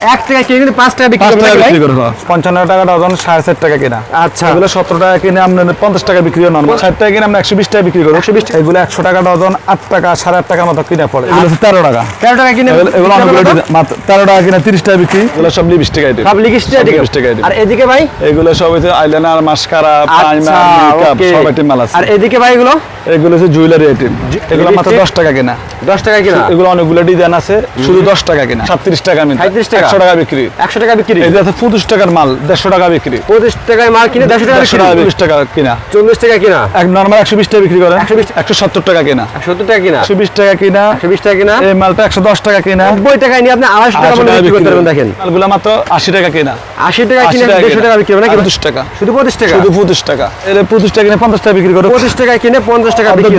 এক টাকা কিনে কিন্তু পাঁচ টাকা বিক্রি পাঁচ করবেন টাকা নাকি ভাই? বিক্রি করব পঞ্চান্ন টাকা ডজন সাড়ে চার টাকা কিনা। আচ্ছা। এগুলো সতেরো টাকা কিনে আপনার পঞ্চাশ টাকা বিক্রি নর্মাল ষাট টাকা কিনে আমরা একশো বিশ টাকা বিক্রি করব। একশো বিশ এগুলো একশো টাকা ডজন আট টাকা সাড়ে আট টাকার মতো কিনে পড়ে। এগুলো তেরো টাকা। তেরো টাকা কিনে এগুলো- এগুলো অনেকগুলো মাত্র তেরো টাকা কিনে তিরিশ টাকা বিক্রি। এগুলো সব লিপস্টিক আইটেম। সব লিখিস্টে সব আর এদিকে ভাই? এগুলো সব হচ্ছে আইলাইনার মাস্কারা আচ্ছা প্রাইমার মেকআপ সব আইটেম মাল আছে। আর এদিকে ভাই এগুলো? এগুলো হচ্ছে জুয়েলারি আইটেম এগুলো মাত্র দশ টাকা কিনা। দশ টাকা কিনা? এগুলো অনেকগুলো ডিজাইন আছে শুধু দশ টাকা কিনা। সাতত্রিশ টাকা আমি 37 টাকা। একশো টাকা বিক্রি। একশো টাকা বিক্রি? এই আছে পঁচিশ টাকার মাল দেড়শো টাকা বিক্রি। পঁচিশ টাকায় মাল কিনে দেড়শো টাকা বিক্রি? কিনা। চল্লিশ টাকা কিনা? এক নর্মাল একশো বিশ টাকা বিক্রি করে একশো সত্তর টাকা কিনা। সত্তর টাকা কিনা? একশো বিশ টাকা কিনা। একশো বিশ টাকা কিনা? এই মালটা একশো দশ টাকা কিনা। নব্বই টাকায় নিয়ে আপনি আড়াইশো টাকা আশি বিক্রি বিক্রি করতে পারবেন দেখেন। মালগুলো মাত্র আশি টাকা কিনা। আশি টাকা কিনে টাকা টাকা বিক্রি হবে নাকি? পঁচিশ টাকা। শুধু পঁচিশ টাকা? শুধু পঁচিশ টাকা। এর পঁচিশ টাকা কিনে পঞ্চাশ টাকা বিক্রি করে। পঁচিশ টাকায় কিনে পঞ্চাশ টাকা বিক্রি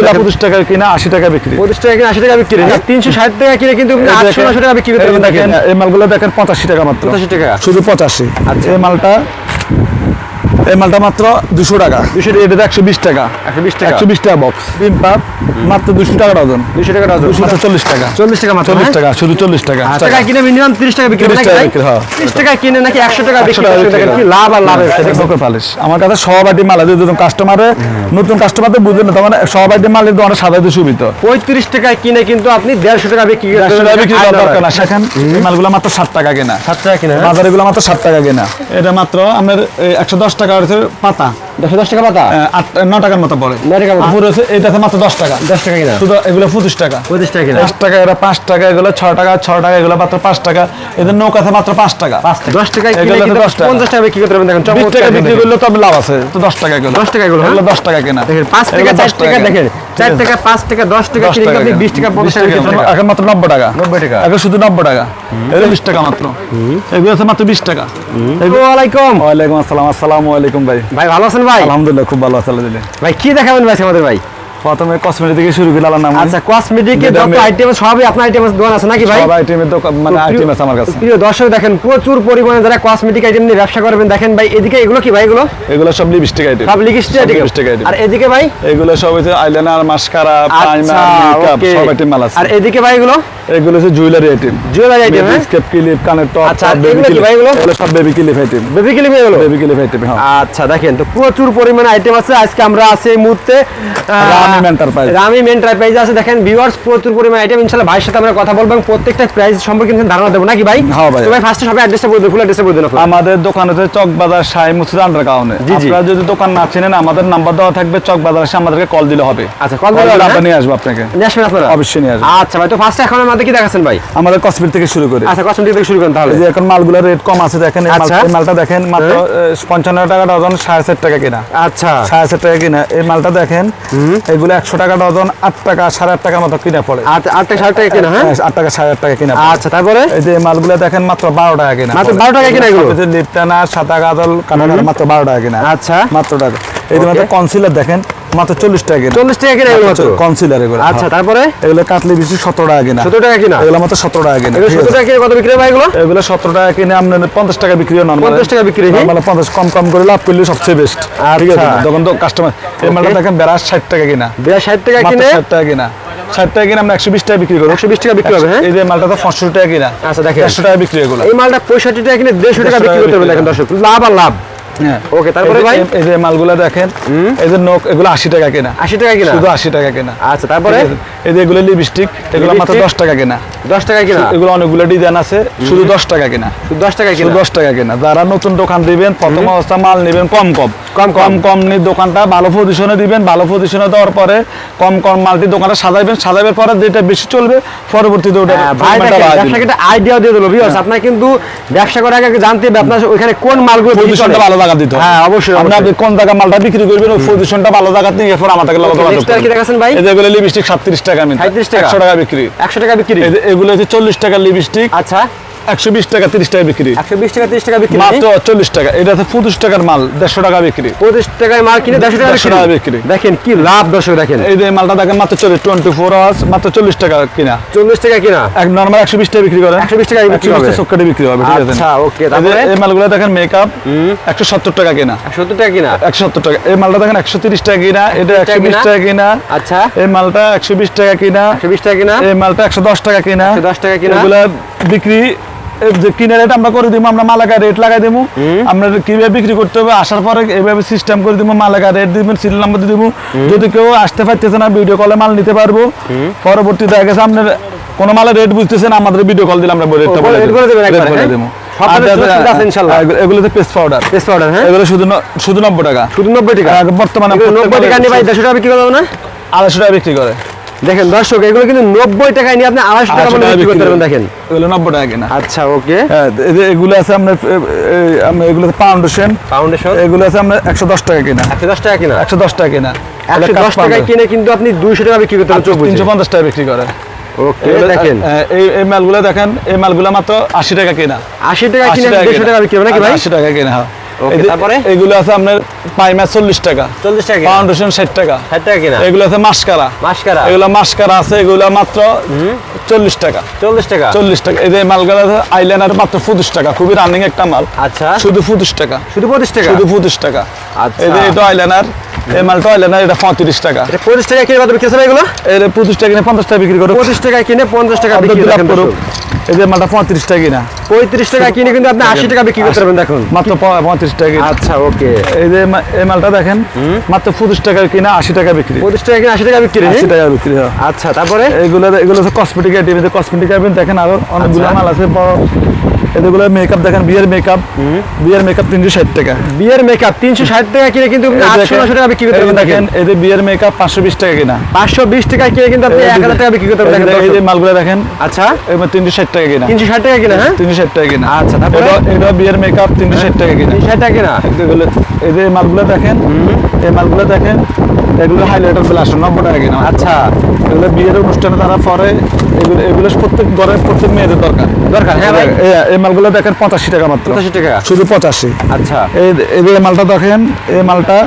কিনা আশি টাকা বিক্রি। পঁচিশ টাকা কিনে আশি টাকা বিক্রি আর তিনশো ষাট টাকা কিনে কিন্তু আপনি এই আটশো দেখেন- নশো টাকা বিক্রি করতে পারবেন দেখেন। এই মালগুলো দেখেন পঁচাশি টাকা মাত্র। 85 টাকা। শুধু পঁচাশি। আর এই মালটা এই মালটা মাত্র দুশো টাকা। দুশো এটা একশো বিশ টাকা। একশো বিশ টাকা। বক্স পাপ মাত্র দুশো টাকা ডজন। দুশো টাকা ডজন। মাত্র চল্লিশ টাকা। চল্লিশ টাকা মাত্র চল্লিশ হ্যাঁ? টাকা শুধু চল্লিশ টাকা। আট টাকা কিনে মিনিমাম তিরিশ টাকা বিক্রি হবে 30 নাকি টাকা ভাই? বিক্রি। 30 টাকা কিনে নাকি একশো টাকা বিক্রি হয়। কি লাভ আর লাভ হচ্ছে দেখেন। বকর পালিশ। আমার কাছে সব মাল আছে যদি কাস্টমারে নতুন কাস্টমার তো বুঝবে না তোমার সব মাল কিন্তু অনেক সাজাতে সুবিধা পঁয়ত্রিশ টাকায় কিনে কিন্তু আপনি দেড়শো টাকা বিক্রি দেড়শো টাকা বিক্রি দরকার না সেখান মালগুলো মাত্র ষাট টাকা কেনা। সাত টাকা কিনে হ্যাঁ? বাজারে গুলো মাত্র ষাট টাকা কেনা। এটা মাত্র আপনার একশো দশ টাকা পাতা। দশশো দশ টাকা পাতা? টাকার মতো পড়ে। আছে এটাতে মাত্র দশ টাকা। দশ টাকা কিনা? শুধু এগুলো টাকা। পঁচিশ টাকা কিনা? দশ টাকা টাকা এগুলো টাকা টাকা এগুলো মাত্র পাঁচ টাকা। এদের নৌকাতে মাত্র পাঁচ টাকা। এগুলো টাকা। টাকা বিক্রি করতে পারবেন। দেখেন টাকা বিক্রি করলে লাভ আছে। তো টাকা এগুলো। টাকা এগুলো? এগুলো টাকা কেনা। দেখেন টাকা টাকা দেখেন টাকা টাকা টাকা কিনে আপনি টাকা টাকা টাকা এখন মাত্র নব্বই টাকা। টাকা। এখন শুধু টাকা। টাকা মাত্র। এগুলো আছে মাত্র টাকা। আলাইকুম আসসালাম। আসসালামু আলাইকুম ভাই। ভাই ভালো আছেন ভাই? আলহামদুলিল্লাহ খুব ভালো আছে দিলে। ভাই কি দেখাবেন ভাই আমাদের ভাই? প্রথমে কসমেটিক থেকে শুরু করি আল্লাহ নাম আচ্ছা কসমেটিকের যেটা যত আইটেম সবই আপনার আইটেম দোকান আছে নাকি ভাই? সব আইটেমের দোকান মানে আইটেম আছে আমার কাছে। প্রিয় দর্শক দেখেন প্রচুর পরিমাণে যারা কসমেটিক আইটেম নিয়ে ব্যবসা করবেন দেখেন ভাই এদিকে এগুলো কি ভাই এগুলো? এগুলো সব লিপস্টিক আইটেম সব লিপস্টিক আইটেম আর এদিকে ভাই? এগুলো সব হচ্ছে আইলাইনার মাস্কারা প্রাইমার মেকআপ সব আইটেম মাল আছে। আর এদিকে ভাই এগুলো? এগুলো হচ্ছে জুয়েলারি আইটেম জুয়েলারি আইটেম স্কেপ ক্লিপ কানের টপ আচ্ছা, এগুলো কি ভাই এগুলো? এগুলো সব baby clip item baby clip এগুলো? বেবি ক্লিপ আইটেম হ্যাঁ। আচ্ছা দেখেন তো প্রচুর পরিমাণে আইটেম আছে। আজকে আমরা আছি এই মুহূর্তে আহ, রামিম Enterprise। রামিম এন্টারপ্রাইজ আছে। দেখেন ভিউয়ার্স প্রচুর পরিমাণে আইটেম ইনশাআল্লাহ ভাইয়ের সাথে আমরা কথা বলব এবং প্রত্যেকটা প্রাইস সম্পর্কে কিন্তু ধারণা দেবো। নাকি ভাই? হ্যাঁ ভাই। তো ভাই ফার্স্টে সবাই অ্যাড্রেসটা বলে দিন ফুল অ্যাড্রেসটা বলে দিন আমাদের দোকান হচ্ছে চক বাজার শাহী মুসিদ আন্ডার জি। আপনারা যদি দোকান না চিনেন আমাদের নাম্বার দেওয়া থাকবে চক বাজার এসে আমাদেরকে কল দিলে হবে। আচ্ছা, call দিলে আমরা হ্যাঁ? নিয়ে আসব আপনাকে। নিয়ে আসবেন আপনারা? অবশ্যই নিয়ে আসব। আচ্ছা ভাই তো ফার্স্টে এখন আমাদের কি দেখাচ্ছেন ভাই? আমাদের কসমেটিক থেকে শুরু করি। আচ্ছা কসমেটিক থেকে শুরু করেন তাহলে। এই যে এখন মালগুলোর রেট কম আছে দেখেন এই আচ্ছা। মালটা দেখেন মাত্র পঞ্চান্ন টাকা ডজন সাড়ে চার টাকা কিনা। আচ্ছা। সাড়ে চার টাকা কিনা। এই মালটা দেখেন এগুলো একশো টাকা ডজন আট টাকা সাড়ে আট টাকার মতো কিনা পড়ে। আট আট টাকা ষাট টাকা কিনা হ্যাঁ? হ্যাঁ, আট টাকা সাড়ে আট টাকা কিনা আচ্ছা তারপরে? এই যে মালগুলো দেখেন মাত্র বারো টাকা কিনা মাত্র পড়ে। 12 টাকা কিনা এগুলো? যে লিপটানা সাদা গাজল কানাডার মাত্র বারো টাকা কিনা। আচ্ছা। মাত্র টাকা। এই যে মাত্র কনসিলার দেখেন মাত্র চল্লিশ টাকা কিনা। চল্লিশ টাকা কিনা মাত্র কনসিলার এগুলো। আচ্ছা হ্যাঁ। তারপরে? এগুলো কাটলি বেশি সতেরো টাকা কিনা। সত্তর টাকা কিনা? এগুলো মাত্র সতেরো টাকা কিনা এগুলো ঠিক সত্তর আছে? টাকা কিনে কত বিক্রি হয় এগুলো? এগুলো সতেরো টাকা কিনে আপনার পঞ্চাশ টাকা বিক্রি হয় নর্মাল 50 টাকা বিক্রি, হ্যাঁ? নর্মাল পঞ্চাশ কম কম করে লাভ করলে সবচেয়ে বেস্ট ঠিক আছে? আচ্ছা। তো কাস্টমার এই মালটা দেখেন বেড়াস ষাট টাকা কিনা। বিয়া ষাট টাকা কিনে? ষাট টাকা কিনা। ষাট টাকা কিনে আমরা একশো বিশ টাকা বিক্রি করব। একশো বিশ টাকা বিক্রি হবে হ্যাঁ? এই যে মালটা তো পঁয়ষট্টি টাকা কিনা। আচ্ছা, দেখেন। একশো টাকা বিক্রি এগুলো। এই মালটা পঁয়ষট্টি টাকা কিনে দেড়শো টাকা বিক্রি করতে পারবেন দেখেন দর্শক। লাভ আর লাভ। হ্যাঁ ওকে তারপরে এই যে- ভাই? এই যে মালগুলো দেখেন এই যে নোক এগুলো আশি টাকা কেনা। আশি টাকা কিনা? শুধু আশি টাকা কেনা। আচ্ছা তারপরে? এই যে এগুলো লিপস্টিক এগুলো মাত্র Lipstick? দশ টাকা কেনা। দশ টাকা কিনা? এগুলো অনেকগুলো ডিজাইন আছে শুধু দশ টাকা কেনা। শুধু দশ টাকা শুধু কিনা? দশ টাকা কেনা। যারা নতুন দোকান দিবেন প্রথম অবস্থা মাল নেবেন কম কম। কম কম। কম দোকানটা ভালো পজিশনে দিবেন ভালো পজিশনে দেওয়ার পরে কম কম মালটি দোকানটা সাজাইবেন সাজাবের পরে যেটা বেশি চলবে পরবর্তীতে ওটা হ্যাঁ, একটা আইডিয়া দিয়ে দিল ভিউয়ার্স আপনার কিন্তু ব্যবসা করার আগে জানতে হবে আপনার ওইখানে কোন মালগুলো পজিশনটা ভালো জায়গা দিতে হ্যাঁ অবশ্যই আপনি কোন জায়গা মালটা বিক্রি করবেন ওই পজিশনটা ভালো জায়গা নিয়ে এরপর আমাদের লগে যোগাযোগ কি। ভাই? এগুলো লিপস্টিক 37 টাকা আমি 37 টাকা? 100 টাকা বিক্রি। একশো টাকা বিক্রি। এগুলো হচ্ছে 40 টাকা লিপস্টিক আচ্ছা। 120 টাকা 30 টাকা বিক্রি। একশো বিশ টাকা তিরিশ টাকা বিক্রি মাত্র 40 টাকা। এটা হচ্ছে 25 টাকার মাল 150 টাকা বিক্রি। পঁচিশ টাকায় মাল কিনে দেড়শো টাকা 150 টাকা বিক্রি। দেখেন কি লাভ দর্শক দেখেন। এই যে মালটা দেখেন মাত্র চলে টোয়েন্টি ফোর আওয়ার্স মাত্র চল্লিশ টাকা কিনা। চল্লিশ টাকা কিনা? এক নর্মাল একশো বিশ টাকা বিক্রি করে। 120 টাকা বিক্রি হবে। চক্কাটে বিক্রি হবে ঠিক আছে? আচ্ছা, okay, এই এই মালগুলো দেখেন মেকআপ একশো সত্তর টাকা কিনা। সত্তর টাকা কিনা? একশো সত্তর টাকা। এই মালটা দেখেন একশো তিরিশ টাকা কিনা। এটা 130 একশো বিশ টাকা কিনা। আচ্ছা। এই মালটা একশো বিশ টাকা কিনা। একশো বিশ টাকা কিনা? এই মালটা একশো দশ টাকা কিনা। 110 টাকা কিনা? এগুলা বিক্রি যে কিনে রেট আমরা করে দিব আমরা রেট লাগাই দেবো আমরা কীভাবে বিক্রি করতে হবে আসার পরে এইভাবে সিস্টেম করে দিব রেট দিবেন সিরিয়াল নাম্বার দিয়ে দিব যদি কেউ আসতে পারতেছে না ভিডিও কলে মাল নিতে পারব। পরবর্তী দেখা গেছে আপনার কোনো মালের রেট বুঝতেছেন আমাদের ভিডিও কল দিলে আমরা রেটটা বলে দেবো হ্যাঁ? এগুলো- এগুলোতে পেস্ট পাউডার পেস্ট পাউডার হ্যাঁ? এগুলো শুধু শুধু নব্বই টাকা। শুধু নব্বই টাকা? বর্তমানে নব্বই টাকা নিয়ে ভাই দেড়শো টাকা বিক্রি করব না? আড়াইশো টাকা বিক্রি করে। দেখেন দর্শক এগুলো কিন্তু নব্বই টাকায় নিয়ে আপনি আড়াইশো টাকা টাকা বিক্রি করতে পারবেন করে। দেখেন। এগুলো নব্বই টাকা কিনা? আচ্ছা ওকে। হ্যাঁ এগুলো আছে আপনার এগুলো ফাউন্ডেশন ফাউন্ডেশন এগুলো আছে আমরা একশো দশ টাকা কিনা। একশো দশ টাকা কিনা? একশো দশ টাকা কিনা। একশো দশ টাকায় কিনে কিন্তু আপনি দুইশো টাকা বিক্রি করতে পারবেন তিনশো পঞ্চাশ টাকা বিক্রি করে ওকে দেখেন। হ্যাঁ, এই এই মালগুলো দেখেন এই মালগুলো মাত্র আশি টাকা কিনা। আশি টাকা কিনে দেড়শো টাকা বিক্রি হবে নাকি ভাই? আশি টাকা কিনা Okay, এই যে- তারপরে? এগুলো আছে আপনার পাইমা চল্লিশ টাকা। চল্লিশ টাকা ফাউন্ডেশন ষাট টাকা। ষাট টাকা কিনা এগুলো আছে মাসকারা। মাসকারা। এগুলো মাসকারা আছে এগুলো মাত্র চল্লিশ টাকা। চল্লিশ টাকা। চল্লিশ টাকা। এই যে মালগুলো আছে মাত্র পঁচিশ টাকা। খুবই রানিং একটা মাল। আচ্ছা। শুধু পঁচিশ টাকা। শুধু পঁচিশ টাকা? শুধু পঁচিশ টাকা। আচ্ছা। এই যে এটা আইলাইনার এই মালটা আইলাইনার এটা পঁয়ত্রিশ টাকা। পঁচিশ টাকা কিনে বিক্রি এগুলো? পঁচিশ টাকা কিনে পঞ্চাশ টাকা বিক্রি করো। পঁচিশ টাকা কিনে পঞ্চাশ টাকা বিক্রি বিলাপ যে মালটা পঁয়ত্রিশ টাকা কিনা। পঁয়ত্রিশ টাকা কিনে কিন্তু আপনি আশি টাকা বিক্রি করতে পারবেন দেখুন। মাত্র পঁয়ত্রিশ টাকা আচ্ছা ওকে। এই যে এই মালটা দেখেন মাত্র পঁচিশ টাকা কিনা আশি টাকা বিক্রি। পঁচিশ টাকা কিনা আশি টাকা বিক্রি আশি টাকা বিক্রি হয়। আচ্ছা তারপরে? এগুলো এগুলো হচ্ছে কসমেটিক আইটেম কসমেটিক আইটেম দেখেন আরও অনেকগুলো আচ্ছা। মাল আছে বড় এগুলো মেকআপ দেখেন বিয়ের মেকআপ বিয়ের মেকআপ তিনশো ষাট টাকা। বিয়ের মেকআপ তিনশো ষাট টাকা কিনে কিন্তু আটশো নশো টাকা বিক্রি করতে দেখেন যে বিয়ের মেকআপ পাঁচশো বিশ টাকা কিনা। পাঁচশো বিশ টাকা কিনে কিন্তু আপনি এক হাজার টাকা বিক্রি করতে যে- এই যে দেখেন মালগুলো দেখেন আচ্ছা। এবার তিনশো ষাট টাকা কিনা। তিনশো ষাট টাকা কিনে হ্যাঁ? তিনশো ষাট টাকা কিনা। আচ্ছা, তারপরে? এটা- বিয়ের মেকআপ তিনশো ষাট টাকা কিনা। ষাট টাকা কিনা। এগুলো এই যে মালগুলো দেখেন এই মালগুলো দেখেন এগুলো হাইলাইটার প্লাস নব্বই টাকা কিনা আচ্ছা। এগুলো বিয়ের অনুষ্ঠানে তারা পরে এগুলো এগুলো প্রত্যেক ঘরে প্রত্যেক মেয়েদের দরকার। দরকার হ্যাঁ ভাই। এই- মালগুলো দেখেন পঁচাশি টাকা মাত্র। পঁচাশি টাকা। শুধু পঁচাশি। আচ্ছা। এই এই মালটা দেখেন এই মালটা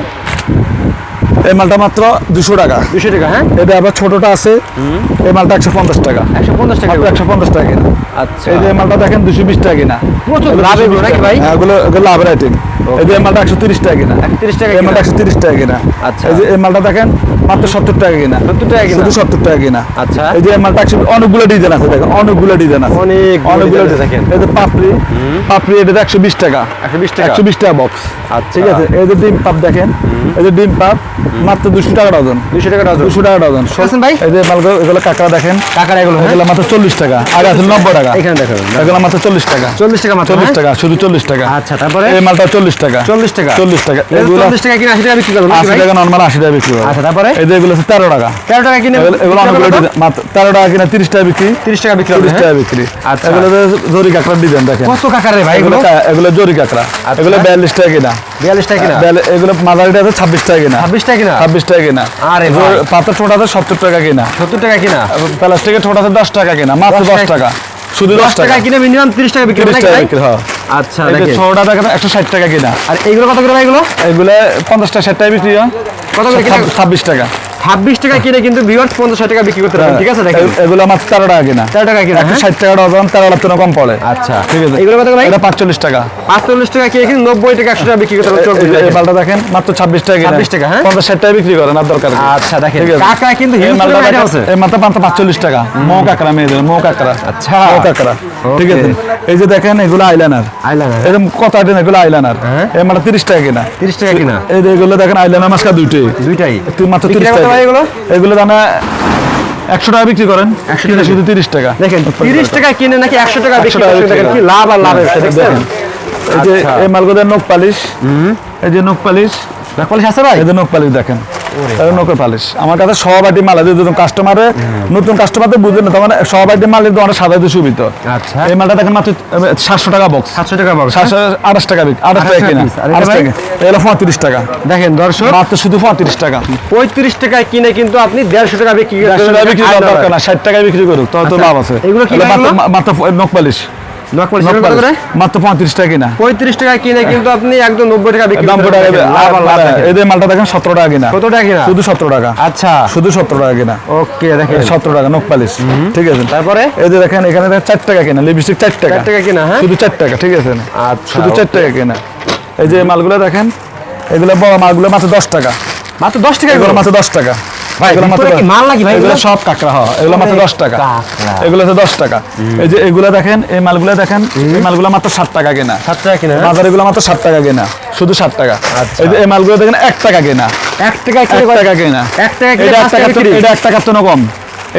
এই মালটা মাত্র দুশো টাকা। দুশো টাকা হ্যাঁ? এটা আবার ছোটটা আছে এই মালটা একশো পঞ্চাশ টাকা। একশো পঞ্চাশ টাকা। একশো পঞ্চাশ টাকা কিনা। আচ্ছা। এই যে মালটা দেখেন দুশো বিশ টাকা কিনা। প্রচুর লাভ 220 এগুলো নাকি। ভাই? হ্যাঁ, এগুলো এগুলো লাভের আইটেম এই যে মালটা একশো তিরিশ টাকা কিনা। একশো তিরিশ টাকা মালটা একশো তিরিশ টাকা কিনা। আচ্ছা। এই যে এই মালটা দেখেন মাত্র সত্তর টাকা কিনা। 70 টাকা কিনা। শুধু সত্তর টাকা কিনা। আচ্ছা। এই যে মালটা একশো অনেকগুলো ডিজাইন আছে দেখেন অনেকগুলো ডিজাইন আছে। অনেক অনেকগুলো দেখেন। এই যে পাপড়ি পাপড়ি এটা একশো বিশ টাকা। 120 টাকা। একশো বিশ টাকা বক্স আচ্ছা। ঠিক আছে? এই যে ডিম পাপ দেখেন। এই যে ডিম পাপ মাত্র দুশো টাকা ডজন। দুশো টাকা ডজন। দুশো টাকা ডজন। আছেন ভাই? এই যে মালগুলো এগুলো কাঁকড়া দেখেন। টাকার এগুলো হ্যাঁ? এগুলো মাত্র চল্লিশ টাকা। আগে আছে নব্বই টাকা। এখানে দেখো এগুলো মাত্র চল্লিশ টাকা। চল্লিশ টাকা মাত্র চল্লিশ হ্যাঁ? টাকা শুধু চল্লিশ টাকা। আচ্ছা তারপরে? এই মালটা চল্লিশ টাকা। চল্লিশ টাকা। চল্লিশ টাকা। এগুলো চল্লিশ টাকা কিনে আশি টাকা বিক্রি করবেন আশি টাকা নর্মাল আশি টাকা বিক্রি করে আচ্ছা তারপরে? এই যে এগুলো হচ্ছে তেরো টাকা। তেরো টাকা কিনে এগুলো- অনেকগুলো মাত্র তেরো টাকা কিনা তিরিশ টাকা বিক্রি। তিরিশ টাকা বিক্রি তিরিশ হ্যাঁ? টাকা বিক্রি। আচ্ছা। এগুলো জরি কাঁকড়ার ডিজাইন দেখেন। কত কাকার রে ভাই এগুলো এগুলো জরি কাঁকড়া। আচ্ছা। এগুলো বিয়াল্লিশ টাকা কিনা। বিয়াল্লিশ টাকা কিনা? এগুলো মাঝারিটা আছে ছাব্বিশ টাকা কিনা। ছাব্বিশ টাকা কিনা? ছাব্বিশ টাকা কিনা। আরে জোর- ছোট আছে সত্তর টাকা কিনা। সত্তর টাকা কিনা? প্লাস্টিকের ছোট আছে দশ টাকা কিনা মাত্র 10 দশ টাকা- টাকা। শুধু টাকা। কিনা মিনিমাম তিরিশ টাকা বিক্রি টাকা? বিক্রি হয়। আচ্ছা দেখেন। ছোটটা দেখেন একশো ষাট টাকা কিনা। আর এইগুলো কত করে এগুলো? এগুলো পঞ্চাশ টাকা ষাট টাকা বিক্রি হয়। কত করে কিনা? ছাব্বিশ টাকা। ছাব্বিশ টাকা কিনে কিন্তু ভিউয়ার্স পঞ্চাশ টাকা বিক্রি করতে পারবেন ঠিক আছে দেখেন। এগুলো আমার তেরো টাকা কিনা। তেরো টাকা কিনা হ্যাঁ? ষাট টাকা ডজন তেরো লাখ টাকা কম পড়ে। আচ্ছা। ঠিক আছে। এগুলো কত এটা পাঁচচল্লিশ টাকা। পাঁচচল্লিশ টাকা কিনে কিন্তু নব্বই টাকা একশো টাকা বিক্রি করতে দেখেন। মালটা দেখেন মাত্র ছাব্বিশ টাকা 26 টাকা, হ্যাঁ? পঞ্চাশ ষাট টাকা বিক্রি করেন আর দরকার আচ্ছা দেখেন। কাকা কিন্তু এই মালটা আছে। এই মালটা পাঁচ পাঁচচল্লিশ টাকা। মৌ কাঁকড়া মেয়েদের মৌ কাঁকড়া। আচ্ছা। মৌ কাঁকড়া। ঠিক আছে। এই যে দেখেন এগুলো আইলাইনার আইলাইনার এরকম কত আইটেম এগুলো আইলাইনার হ্যাঁ। এই মালটা তিরিশ টাকা কিনা। তিরিশ টাকা কিনা? এই যে এগুলো দেখেন আইলাইনার মাস্কা দুইটাই। দুইটাই। তুই মাত্র তিরিশ টাকা ভাই এগুলো? এগুলো দানা একশো টাকা বিক্রি করেন। একশো টাকা। শুধু তিরিশ টাকা। দেখেন তিরিশ টাকা কিনে নাকি একশো টাকা 100 বিক্রি টাকা। কি লাভ আর লাভ দেখেন এই যে আচ্ছা। এই মালগোদের নখ পালিশ। এই যে নখ পালিশ। ব্যাকপালিশ আছে ভাই? এই যে নখ পালিশ দেখেন। এটা পালিশ। আমার কাছে আইটেম মাল আছে যদি কাস্টমারে নতুন কাস্টমার তো বুঝে না তখন সব আইটেম মাল কিন্তু অনেক সাজাইতে সুবিধা। আচ্ছা। এই মালটা দেখেন মাত্র সাতশো টাকা বক্স সাতশো টাকা পাবো সাতশো আঠাশ টাকা বিক আঠাশ টাকা কিনা। আঠাশ টাকা এগুলো পঁয়ত্রিশ টাকা। দেখেন দর্শক। মাত্র শুধু পঁয়ত্রিশ টাকা। পঁয়ত্রিশ টাকায় কিনে কিন্তু আপনি দেড়শো টাকা বিক্রি একশো টাকা বিক্রি দরকার না ষাট টাকায় বিক্রি করুক তত তো আচ্ছা। লাভ আছে। এগুলো? মাত্র নখ পালিশ। মাত্র পঁয়ত্রিশ টাকা কিনা। পঁয়ত্রিশ টাকা কিনে কিন্তু আপনি একদম নব্বই টাকা বিক্রি দাম করতে পড়ে পারবেন। যাবে। লাভ আর লাভ দেখেন। এদের মালটা দেখেন সতেরো টাকা কিনা। কত টাকা কিনা? শুধু সতেরো টাকা। আচ্ছা। শুধু সতেরো টাকা কিনা। ওকে দেখেন। সতেরো টাকা নখ পালিশ। ঠিক আছে? তারপরে? এই যে দেখেন এখানে চার টাকা কিনা লিপস্টিক চার টাকা। টাকা কিনা হ্যাঁ? শুধু চার টাকা ঠিক আছে? আচ্ছা শুধু চার টাকা কিনা। এই যে মালগুলো দেখেন এগুলো বড় মালগুলো মাত্র দশ টাকা। মাত্র দশ টাকা এগুলো মাত্র দশ টাকা। ভাই, এগুলো মাত্র ভিতরে কি মাল নাকি ভাই? এগুলো এগুলো? সব কাঁকড়া হয় এগুলো মাত্র আরে দশ টাকা। এগুলো হচ্ছে দশ টাকা। এই যে এগুলো দেখেন এই মালগুলো দেখেন এই মালগুলো মাত্র ষাট টাকা কেনা। সাত টাকা কিনা? বাজার এগুলো মাত্র ষাট টাকা কেনা শুধু ষাট টাকা। আচ্ছা। এই যে এই মালগুলো দেখেন এক টাকা কেনা। এক টাকায় এক কিনে টাকা কেনা। এক টাকা কিনে এটা টাকা টাকা এটা এক টাকার তো কম।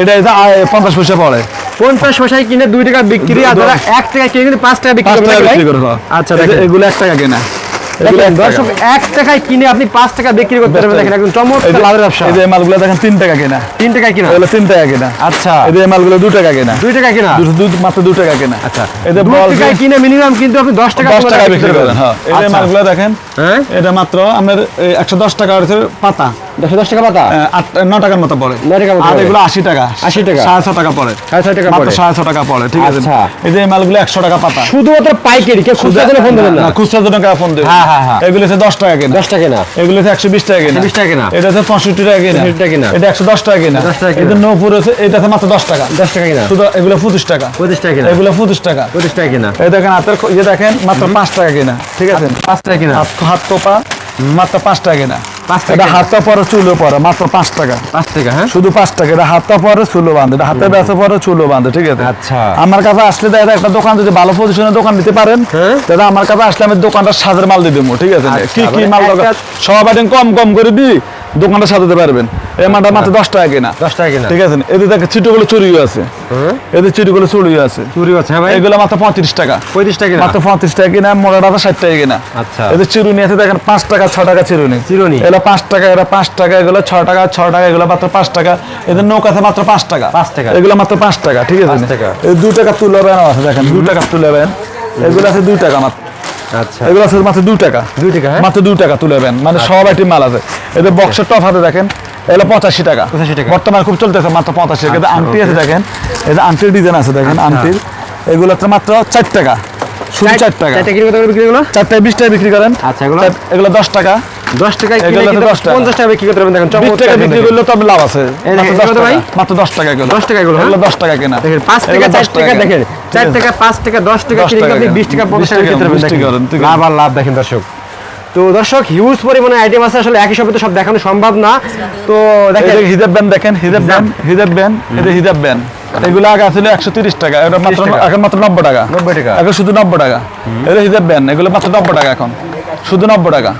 এটা এই যে পঞ্চাশ পয়সা পড়ে। পঞ্চাশ পয়সায় কিনে দুই টাকা বিক্রি আর এক টাকা কিনে পাঁচ টাকা বিক্রি করে আচ্ছা এগুলো এক টাকা কেনা। দর্শক এক টাকায় কিনে আপনি পাঁচ টাকা বিক্রি করতে পারবেন। দেখেন একদম চমৎকার লাভের ব্যবসা। এই যে মালগুলো দেখেন তিন টাকা কেনা। তিন টাকায় কিনা? এগুলো তিন টাকা কেনা। আচ্ছা। এই যে মালগুলো দু টাকা কেনা। দুই টাকা কিনা? দু- দু- মাত্র দু টাকা কেনা। আচ্ছা। এই যে বল টাকায় কিনে মিনিমাম কিন্তু আপনি দশ টাকা দশ টাকা বিক্রি করেন হ্যাঁ এই যে আচ্ছা। মালগুলো দেখেন হ্যাঁ? এটা মাত্র আপনার একশো দশ টাকা হচ্ছে পাতা। দশশো দশ টাকা পাতা ন টাকার মতো পড়ে আর এগুলো আশি টাকা 80 টাকা। সাড়ে ছ টাকা পড়ে সাড়ে ছয় টাকা মাত্র পড়ে। সাড়ে ছ টাকা পড়ে ঠিক আছে আচ্ছা। এই যে মালগুলো একশো টাকা পাতা শুধুমাত্র পাইকারি কেউ খুচরা জন্য ফোন দেবেন না না, খুচরা জন্য কারা ফোন দেবে হ্যাঁ, হ্যাঁ, হ্যাঁ। এগুলো হচ্ছে দশ টাকা কেনা দশ টাকা না এগুলো হচ্ছে একশো বিশ টাকা কেনা 120 টাকা কেনা। এটা হচ্ছে পঁয়ষট্টি টাকা কেনা টাকা কেনা। এটা একশো দশ টাকা কেনা 10 টাকা এটা নৌপুর হচ্ছে এটা হচ্ছে মাত্র দশ টাকা দশ টাকা কিনা শুধু এগুলো পঁচিশ টাকা পঁচিশ টাকা কিনা এগুলো পঁচিশ টাকা পঁচিশ টাকা কিনা এই দেখেন হাতের ইয়ে দেখেন মাত্র পাঁচ টাকা কেনা ঠিক আছে পাঁচ টাকা কিনা হাত হাত কোপা মাত্র পাঁচ টাকা কেনা এটা কেনা। হাতটা পরে চুলো পরে মাত্র পাঁচ টাকা। পাঁচ টাকা হ্যাঁ? শুধু পাঁচ টাকা এটা হাতটা পরে চুলো বাঁধে এটা হাতে পরে চুলো বাঁধে ঠিক আছে? আচ্ছা। আমার কাছে আসলে দাদা একটা দোকান যদি ভালো দোকান দিতে পারেন হ্যাঁ। দাদা আমার কাছে আসলে আমি দোকানটা সাজের মাল দিয়ে দেবো ঠিক আছে? আচ্ছা, কি কি মাল সব আইটেম কম কম করে দিই। দোকানটা সাজাতে পারবেন। এই মালটা মাত্র দশ টাকা কেনা। দশ টাকা কিনা। ঠিক আছে? এদের দেখে চিটোগুলো চুরিও আছে। হ্যাঁ এদের চিটোগুলো চুরিও আছে। চুরি আছে হ্যাঁ ভাই। এগুলো মাত্র পঁয়ত্রিশ টাকা। পঁয়ত্রিশ টাকা মাত্র পঁয়ত্রিশ টাকা কিনা মোড়াটা ষাট টাকা কিনা। আচ্ছা। এদের চিরুনি আছে দেখেন পাঁচ টাকা ছ টাকা চিরুনি। চিরুনি। এগুলো পাঁচ টাকা এগুলো পাঁচ টাকা এগুলো ছ টাকা ছ টাকা এগুলো মাত্র পাঁচ টাকা। এদের নৌকা আছে মাত্র পাঁচ টাকা। পাঁচ টাকা। এগুলো মাত্র পাঁচ টাকা ঠিক আছে? দু টাকা তুলে বেন আছে দেখেন দু টাকা তুলে বেন এগুলো আছে দুই টাকা মাত্র। আচ্ছা। এগুলো আছে মাত্র 2 টাকা। 2 টাকা হ্যাঁ? মাত্র 2 টাকা তুলেবেন মানে সব আইটেম মাল আছে। এদের বক্সের টপ হাতে দেখেন এগুলো পঁচাশি টাকা। 85 টাকা। বর্তমানে খুব চলতেছে মাত্র পঁচাশি। টাকা আচ্ছা, আংটি আছে দেখেন এই যে আংটির ডিজাইন আছে দেখেন আংটির এগুলো হচ্ছে মাত্র চার টাকা। শুধু চার টাকা। বিশ টাকা বিক্রি করেন। আচ্ছা, এগুলো? এগুলো দশ টাকা। দশ টাকায় কিনে এগুলো তো কিন্তু 10 টাকা। বিক্রি করতে পারবেন দেখেন বিশ চমৎকার টাকা বিক্রি। করলে তবে লাভ আছে। মাত্র দশ এগুলো তো টাকা। ভাই? মাত্র দশ 10 টাকা কেনা। দেখেন পাঁচ টাকা এগুলো 10 টাকা দেখেন ঠিক চার আছে। টাকা পাঁচ টাকা দশ টাকা কিনে আপনি কেনা। বিশ টাকা পঞ্চাশ 20 টাকা টাকা, কিনতে পারবেন 20 টাকা ঠিক লাভ আর লাভ দেখেন দর্শক। তো দর্শক হিউজ পরিমাণে আইটেম আছে আসলে একই তো সব দেখানো সম্ভব না। তো দেখেন। হিজাব ব্যান্ড দেখেন হিজাব ব্যান্ড হিজাব। ব্যান্ড যে হিজাব ব্যান্ড। এগুলো আগে ছিল একশো তিরিশ টাকা এটা মাত্র এখন মাত্র নব্বই টাকা। 90 টাকা। এখন শুধু নব্বই টাকা। এটা হিজাব ব্যান্ড এগুলো মাত্র নব্বই টাকা এখন। শুধু নব্বই টাকা।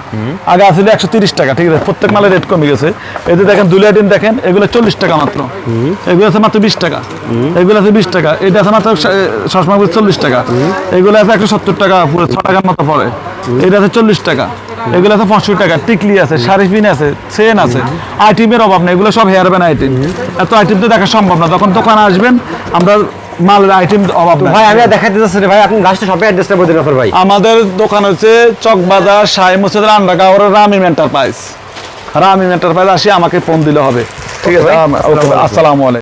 আগে আসলে একশো তিরিশ টাকা, ঠিক আছে? প্রত্যেক মালের রেট কমে গেছে। এই যে দেখেন দুলিয়াটিন দেখেন, এগুলো চল্লিশ টাকা মাত্র। এগুলো আছে মাত্র বিশ টাকা। এগুলো আছে বিশ টাকা। এটা আছে মাত্র সসমা চল্লিশ টাকা। এগুলো আছে একশো সত্তর টাকা, পুরো ছ টাকার মতো পড়ে। এটা আছে চল্লিশ টাকা। এগুলো আছে পঁয়ষট্টি টাকা। টিকলি আছে শারিফিন আছে, চেন আছে। আইটেমের অভাব নেই। এগুলো সব হেয়ার ব্যান্ড আইটেম এত আইটেম তো দেখা সম্ভব না। তখন দোকানে আসবেন, আমরা মালের আইটেম অভাব নাই। ভাই আমি দেখাতে যাচ্ছি ভাই। আপনি লাস্টে শপে অ্যাড্রেসটা বলে দিন ভাই। আমাদের দোকান হচ্ছে চকবাজার শাহী মসজিদের আন্ডারগাঁওয়ের রামিম এন্টারপ্রাইজ রামিম এন্টারপ্রাইজ আসি আমাকে ফোন দিলে হবে। ঠিক আছে? আসসালামু আলাইকুম।